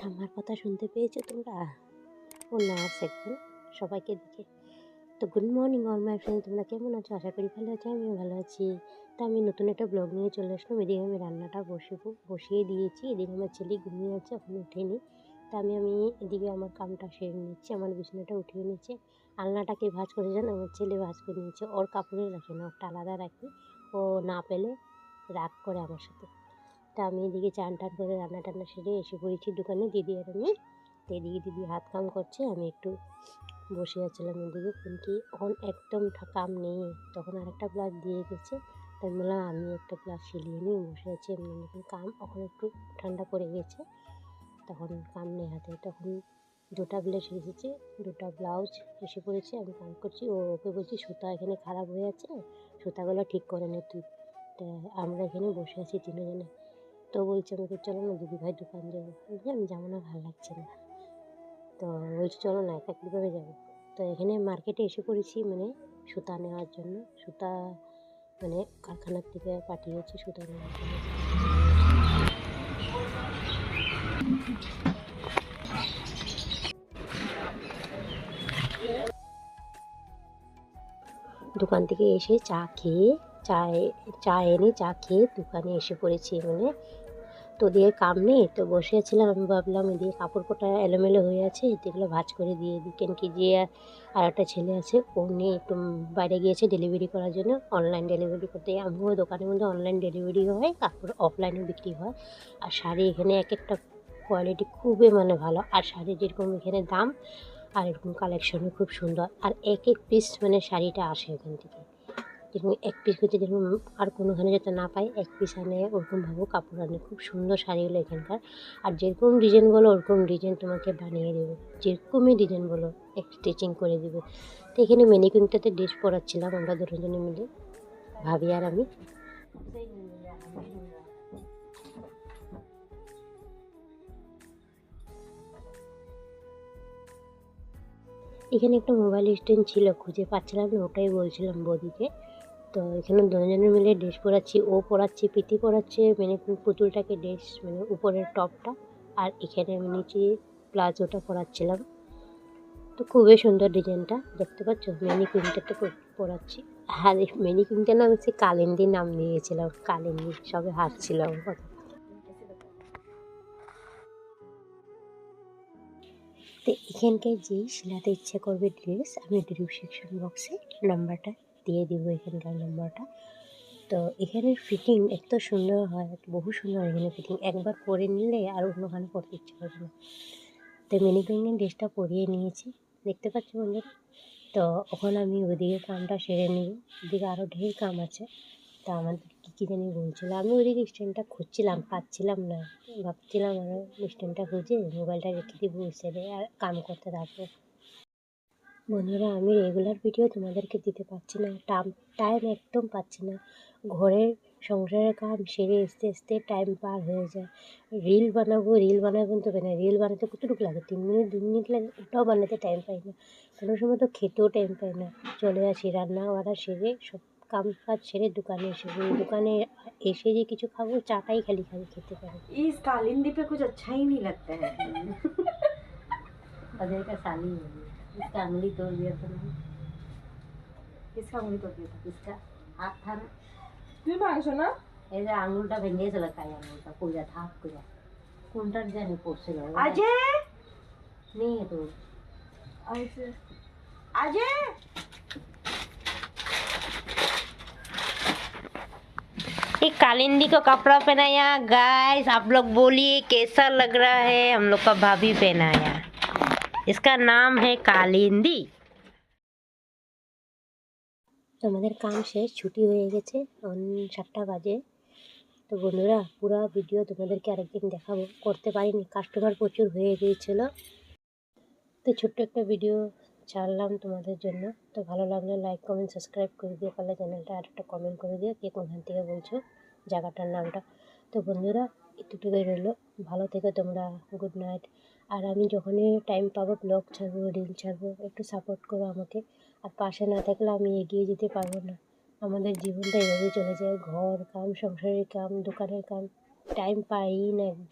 ঠাম্মার কথা শুনতে পেয়েছ তোমরা? ও নার্স একজন, সবাইকে দেখে। তো good morning all my friend তোমরা কেমন আছো? আশা করি ভালো আছো, আমিও ভালো আছি। তো আমি নতুন একটা ব্লগ নিয়ে চলে আসলাম। এদিকে আমি রান্নাটা বসে বসিয়ে দিয়েছি। এদিকে আমার ছেলে ঘুমিয়ে আছে, এখন উঠেনি তা আমি আমি এদিকে আমার কামটা সেরে নিচ্ছি, আমার বিছানাটা উঠিয়ে নিচ্ছে। আলনাটাকে ভাজ করে যান আমার ছেলে ভাজ করে নিয়েছে। ওর কাপড়ে রাখে না, ওরটা আলাদা রাখি। ও না পেলে রাগ করে আমার সাথে। তা আমি এদিকে চান টান করে রান্না টান্না সেরে এসে পড়েছি দোকানে। দিদি আর আমি। তো এদিকে দিদি হাত কাম করছে, আমি একটু বসে আছিলাম এদিকে কিন্তু এখন একদম কাম নেই। তখন আরেকটা গ্লাস দিয়ে গেছে। তাই বললাম, আমি একটা গ্লাস সিলিয়ে নিয়ে বসে আছি। এমনি এমনি কাম। এখন একটু ঠান্ডা পড়ে গেছে। তখন কাম নেই হাতে। তখন দুটা ব্লাউজ এসেছে, দুটা ব্লাউজ এসে পড়েছে। আমি কাম করছি। ও, ওকে বলছি, সুতা এখানে খারাপ হয়ে আছে। সুতাগুলো ঠিক করে নে তুই। তা আমরা এখানে বসে আছি তিনজনে। তো বলছে আমাকে, চলো না দিদি ভাই দোকান যাব। বলছি আমি যাব না, ভালো লাগছে না। তো বলছি, চলো না, একা কীভাবে যাব। তো এখানে মার্কেটে এসে পড়েছি মানে সুতা নেওয়ার জন্য। সুতা মানে কারখানার থেকে পাঠিয়েছে সুতা নেওয়ার জন্য। দোকান থেকে এসে চা খেয়ে, চা চা এনে, চা খেয়ে দোকানে এসে পড়েছি মানে তো দিয়ে কাম নেই, তো বসে ছিলাম আমি ভাবলাম এদিকে কাপড় কোটা এলোমেলো হয়ে আছে এগুলো ভাজ করে দিয়ে দিই। কেন কি যে আর একটা ছেলে আছে, ও নিয়ে একটু বাইরে গিয়েছে ডেলিভারি করার জন্য অনলাইন ডেলিভারি করতে। আমিও দোকানের মধ্যে অনলাইন ডেলিভারি হয় তারপর অফলাইনে বিক্রি হয়। আর শাড়ি এখানে এক একটা কোয়ালিটি খুবই মানে ভালো, আর শাড়ি যেরকম এখানে দাম, আর এরকম কালেকশনও খুব সুন্দর। আর এক এক পিস মানে শাড়িটা আসে ওখান থেকে। যেরকম এক পিস করতে যেরকম আর কোনোখানে যাতে না পাই এক পিস আনে ওরকমভাবেও কাপড় আনে। খুব সুন্দর শাড়িগুলো এখানকার। আর যেরকম ডিজাইন বলো, ওরকম ডিজাইন তোমাকে বানিয়ে দেবে। যেরকমই ডিজাইন বলো, এক স্টিচিং করে দেবে। তো এখানে মেনিকুইংটাতে ড্রেস পরাচ্ছিলাম আমরা দুজনে মিলে, ভাবি আর আমি। এখানে একটা মোবাইল স্ট্যান্ড ছিল, খুঁজে পাচ্ছিলাম ওটাই বলছিলাম বৌদিকে। তো এখানে দুজনে মিলে ড্রেস পরাচ্ছি, ও পরাচ্ছে, প্রীতি পরাচ্ছে মানে পুতুলটাকে ড্রেস মানে উপরের টপটা আর এখানে আমি নিচে প্লাজোটা পরাচ্ছিলাম। তো খুবই সুন্দর ডিজাইনটা, দেখতে পাচ্ছ? মেনি কুইনটাতে পরাচ্ছি। এই মেনি কুইনটা নাম হচ্ছে কালিন্দি নাম দিয়েছিলাম কালিন্দি সবে হাসছিল আমার কথা। তো এখানকে যেই সেলাতে ইচ্ছে করবে ড্রেস আমি ডিসক্রিপশন বক্সে নাম্বারটা দিয়ে দিব এখানকার নাম্বারটা। তো এখানের ফিটিং এত সুন্দর হয়, বহু সুন্দর এখানে ফিটিং একবার পরে নিলে আর অন্যখানে পরতে ইচ্ছে করবে না। তো মিনিকুইনের ড্রেসটা পরিয়ে নিয়েছি। দেখতে পাচ্ছি বন্ধুরা? তো ওখানে আমি ওদিকে কামটা সেরে নিই। ওদিকে আরও ঢের কাম আছে। তা আমাদের কী কী জানি বলছিল। আমি ওদিকে স্ট্যান্ডটা খুঁজছিলাম, পাচ্ছিলাম না। ভাবছিলাম আরও স্ট্যান্ডটা খুঁজে, মোবাইলটা রেখে দিব সেরে আর কাম করতে থাকব। বন্ধুরা আমি রেগুলার ভিডিও তোমাদেরকে দিতে পারছি না টাইম টাইম একদম পাচ্ছি না ঘরের সংসারের কাম সেরে আসতে আসতে টাইম পার হয়ে যায় রিল বানাবো রিল বানাবো কিন্তু না রিল বানাতে কতটুকু লাগে তিন মিনিট দু মিনিট লাগে ওটাও বানাতে টাইম পাই না কোনো সময় তো খেতেও টাইম পাই না চলে আসি রান্না বান্না সেরে সব কাম কাজ সেরে দোকানে এসে পড়ি। দোকানে এসে যে কিছু খাবো চাটাই খালি খালি খেতে পারি इस कालिंदी पे कुछ अच्छा ही नहीं लगता है अजय का साली है ये। इसका उंगली तोड़ दिया था मैंने किसका उंगली तोड़ दिया था इसका हाथ था ना তুই মাংস না এই যে আঙুলটা ভেঙে গেছিল তাই আঙুলটা কুড়া থাক কুড়া কোনটার জানি পড়ছিল अजय নেই তো अजय अजय ये कालिंदी को कपड़ा पहनाया गाइस आप लोग बोलिए कैसा लग रहा है हम लोग का भाभी पहनाया इसका नाम है कालिंदी তো আমাদের কাম শেষ ছুটি হয়ে গেছে এখন সাতটা বাজে তো বন্ধুরা পুরো ভিডিও তোমাদেরকে আরেকদিন দেখাবো করতে পারিনি কাস্টমার প্রচুর হয়ে গিয়েছিল তো ছোট্ট একটা ভিডিও ছাড়লাম তোমাদের জন্য তো ভালো লাগলে লাইক কমেন্ট সাবস্ক্রাইব করে দিও পারলে চ্যানেলটা আর একটা কমেন্ট করে দিও কে কোনখান থেকে বলছো জায়গাটার নামটা তো বন্ধুরা এতটুকুই রইলো ভালো থেকো তোমরা গুড নাইট আর আমি যখনই টাইম পাবো ব্লগ ছাড়বো রিল ছাড়বো, একটু সাপোর্ট করো আমাকে। আর পাশে না থাকলে আমি এগিয়ে যেতে পারব না। আমাদের জীবনটা এভাবেই চলে যায়। ঘর, কাম, সংসারের কাম, দোকানের কাম। টাইম পাই না একদম।